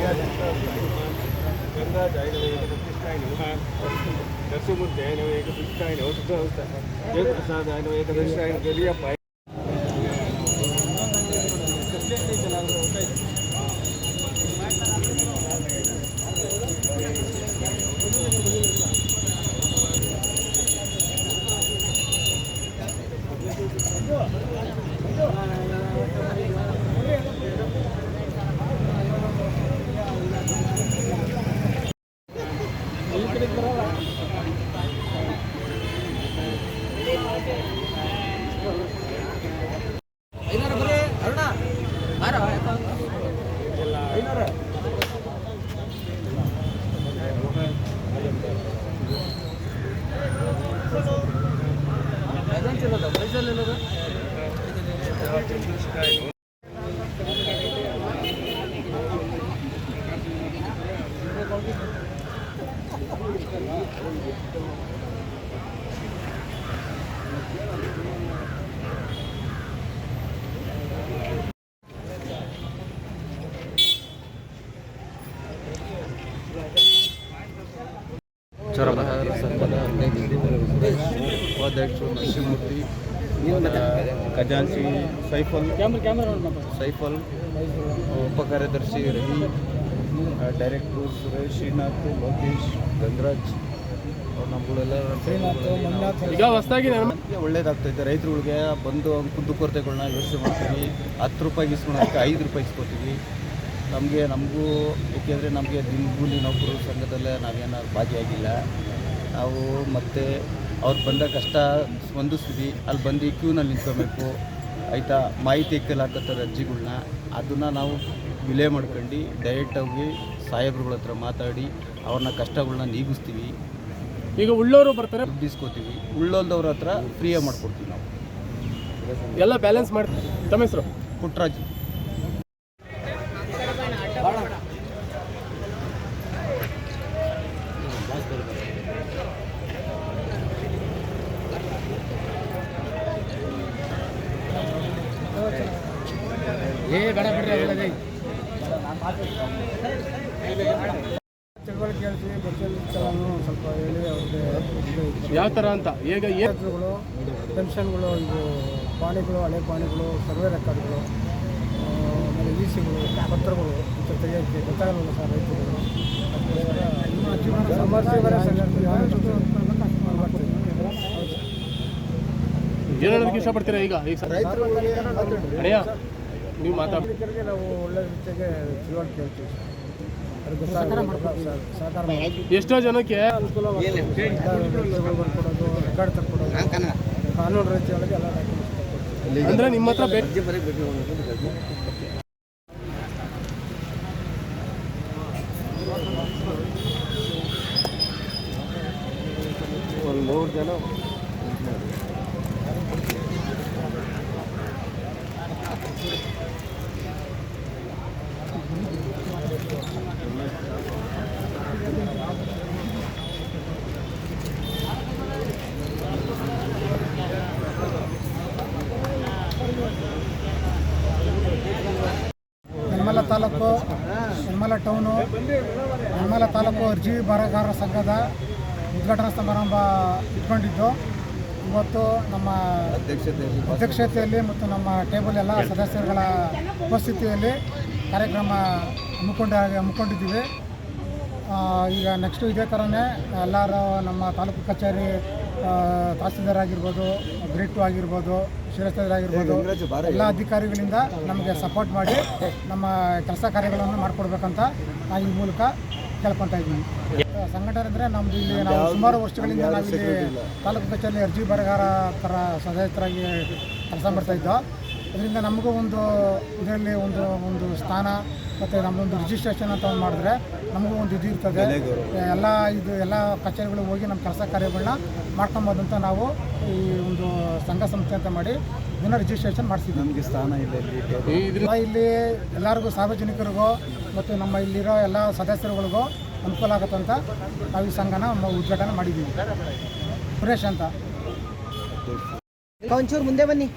ನರಸಿಂಹಮೂರ್ತಿ గంగాదాయనమేక కృష్ణాయ నమః దశముద్దాయనమేక కృష్ణాయ నమః జయప్రసాదాయనమేక కృష్ణాయ గెలియప్ప ಸಂಘದ ಅಧ್ಯಕ್ಷರು ಉಪಾಧ್ಯಕ್ಷರು ನರಸಿಂಹಮೂರ್ತಿ ಖಜಾಂಚಿ ಸೈಫಲ್ ಸೈಫಲ್ ಉಪ ಕಾರ್ಯದರ್ಶಿ ರವಿ ಡೈರೆಕ್ಟ್ರು ಸುರೇಶ್ ಶ್ರೀನಾಥ್ ಲೋಕೇಶ್ ಗಂಗರಾಜ್ ಅವ್ರು ನಮ್ಮಗಳೆಲ್ಲ ಈಗ ಹೊಸದಾಗಿ ಒಳ್ಳೇದಾಗ್ತೈತೆ ರೈತರುಗಳಿಗೆ ಬಂದು ಕುಂದುಕೊರತೆಗಳನ್ನ ಯೋಚನೆ ಮಾಡ್ತೀವಿ. ಹತ್ತು ರೂಪಾಯಿ ಇಸ್ಕೊಳಕ್ಕೆ ಐದು ರೂಪಾಯಿ ಇಸ್ಕೊತೀವಿ ನಮಗೆ ನಮಗೂ ಏಕೆಂದರೆ ನಮಗೆ ದಿನಗೂಲಿ ನೌಕರು ಸಂಘದಲ್ಲೇ ನಾವೇನಾದ್ರು ಭಾಗಿಯಾಗಿಲ್ಲ. ನಾವು ಮತ್ತೆ ಅವ್ರು ಬಂದ ಕಷ್ಟ ಸ್ಪಂದಿಸ್ತೀವಿ ಅಲ್ಲಿ ಬಂದು ಕ್ಯೂನಲ್ಲಿ ನಿಂತ್ಕೋಬೇಕು ಆಯಿತಾ? ಮಾಹಿತಿ ಹಾಕತ್ತಾರೆ ಅರ್ಜಿಗಳನ್ನ ಅದನ್ನು ನಾವು ವಿಲೇ ಮಾಡ್ಕೊಂಡು ಡೈರೆಕ್ಟಾಗಿ ಸಾಹೇಬ್ರುಗಳ ಹತ್ರ ಮಾತಾಡಿ ಅವ್ರನ್ನ ಕಷ್ಟಗಳನ್ನ ನೀಗಿಸ್ತೀವಿ. ಈಗ ಉಳ್ಳೋರು ಬರ್ತಾರೆ. ಬಿಸ್ಕೋತೀವಿ ಉಳ್ಳೋಲ್ದವ್ರ ಹತ್ರ ಫ್ರೀಯಾಗಿ ಮಾಡ್ಕೊಡ್ತೀವಿ ನಾವು. ಎಲ್ಲ ಬ್ಯಾಲೆನ್ಸ್ ಮಾಡ್ತೀವಿ. ತಮ್ಮ ಹೆಸರು? ಪುಟ್ಟರಾಜ್ ಏ ಬೇಡ ಬಿಡ್ರಿ ತಿಳುವಳಿಕೆ ಹೇಳ್ತೀವಿ ಸ್ವಲ್ಪ ಹೇಳಿ ಅವ್ರಿಗೆ ಯಾವ ಥರ ಅಂತ? ಈಗ ಪತ್ರಗಳು ಪೆನ್ಷನ್ಗಳು ಒಂದು ಪಾಣಿಗಳು ಹಳೆ ಪಾಣಿಗಳು ಸರ್ವೆ ರೆಕಾರ್ಡ್ಗಳು ಆಮೇಲೆ ಇ ಸಿಗಳು ಪತ್ರಗಳು ಇಂಥ ತೆಗೆಯೋಕ್ಕೆ ಗೊತ್ತಾಗಲ್ಲ ಸರ್ ರೈತರುಗಳು ಸಮಸ್ಯೆಗಳ ಏನು ಹೇಳೋದಕ್ಕೆ ಇಷ್ಟಪಡ್ತೀರಾ ಈಗ? ಈಗ ಅಣ್ಣಯ್ಯ ನೀವು ಮಾತಾಡಿ ನಾವು ಒಳ್ಳೆ ರೀತಿಯಾಗಿ ತಿಳುವಳಿಕೆ ಹೇಳ್ತೀವಿ. ಸರ್ ಸರ್ ಸಹಕಾರ ಮಾಡಿ ಎಷ್ಟೋ ಜನಕ್ಕೆ ಬರ್ಕೊಡೋದು ರೆಕಾರ್ಡ್ ತಕ್ಕೊಡೋದು ಕಾನೂನು ರೀತಿಯೊಳಗೆ ಎಲ್ಲ ಅಂದ್ರೆ ನಿಮ್ಮ ಹತ್ರ ಬೇ ಒಂದು ಮೂರು ಜನ ನಿರ್ಮಲ ತಾಲೂಕು ನಿರ್ಮಲ ಟೌನು ನಿರ್ಮಲ ತಾಲೂಕು ಅರ್ಜಿ ಬರಗಾರ ಸಂಘದ ಉದ್ಘಾಟನಾ ಸಮಾರಂಭ ಇಟ್ಕೊಂಡಿದ್ದು. ಇವತ್ತು ನಮ್ಮ ಅಧ್ಯಕ್ಷತೆಯಲ್ಲಿ ಮತ್ತು ನಮ್ಮ ಟೇಬಲ್ ಎಲ್ಲ ಸದಸ್ಯರುಗಳ ಉಪಸ್ಥಿತಿಯಲ್ಲಿ ಕಾರ್ಯಕ್ರಮ ಹಮ್ಮಿಕೊಂಡ ಹಮ್ಮಿಕೊಂಡಿದ್ದೀವಿ. ಈಗ ನೆಕ್ಸ್ಟು ಇದೇ ಥರನೇ ಎಲ್ಲರೂ ನಮ್ಮ ತಾಲೂಕು ಕಚೇರಿ ತಹಸೀಲ್ದಾರ್ ಆಗಿರ್ಬೋದು ಗ್ರೇಡ್ ಟು ಆಗಿರ್ಬೋದು ಶಿರಸ್ತರಾಗಿರ್ಬೋದು ಎಲ್ಲ ಅಧಿಕಾರಿಗಳಿಂದ ನಮಗೆ ಸಪೋರ್ಟ್ ಮಾಡಿ ನಮ್ಮ ಕೆಲಸ ಕಾರ್ಯಗಳನ್ನು ಮಾಡಿಕೊಡ್ಬೇಕಂತ ನಾನು ಈ ಮೂಲಕ ಕೇಳ್ಕೊತಾ ಇದ್ದೀನಿ. ಸಂಘಟನೆ ನಮ್ದು ನಮ್ಮದು ಇಲ್ಲಿ ನಾವು ಸುಮಾರು ವರ್ಷಗಳಿಂದ ನಾವಿಲ್ಲಿ ತಾಲೂಕು ಕಚೇರಿ ಅರ್ಜಿ ಬರಗಾರ ಥರ ಸದಸ್ಯರಾಗಿ ಕೆಲಸ ಮಾಡ್ತಾ ಇದ್ದೋ. ಅದರಿಂದ ನಮಗೂ ಒಂದು ಇದರಲ್ಲಿ ಒಂದು ಒಂದು ಸ್ಥಾನ ಮತ್ತು ನಮ್ಮದೊಂದು ರಿಜಿಸ್ಟ್ರೇಷನ್ ಅಂತ ಒಂದು ಮಾಡಿದ್ರೆ ನಮಗೂ ಒಂದು ಇದು ಇರ್ತದೆ. ಎಲ್ಲ ಇದು ಎಲ್ಲ ಕಚೇರಿಗಳು ಹೋಗಿ ನಮ್ಮ ಕೆಲಸ ಕಾರ್ಯಗಳನ್ನ ಮಾಡ್ಕೊಂಬೋದಂತ ಅಂತ ನಾವು ಈ ಒಂದು ಸಂಘ ಸಂಸ್ಥೆ ಅಂತ ಮಾಡಿ ಇದನ್ನು ರಿಜಿಸ್ಟ್ರೇಷನ್ ಮಾಡಿಸಿದ್ವಿ ನಮಗೆ ಸ್ಥಾನ ಇಲ್ಲ ಇಲ್ಲಿ ಎಲ್ಲರಿಗೂ ಸಾರ್ವಜನಿಕರಿಗೂ ಮತ್ತು ನಮ್ಮ ಇಲ್ಲಿರೋ ಎಲ್ಲ ಸದಸ್ಯರುಗಳಿಗೂ ಅನುಕೂಲ ಆಗುತ್ತೆ ಅಂತ ನಾವು ಈ ಸಂಘನ ಉದ್ಘಾಟನೆ ಮಾಡಿದ್ದೀವಿ. ಸುರೇಶ್ ಅಂತ. ಒಂಚೂರು ಮುಂದೆ ಬನ್ನಿ.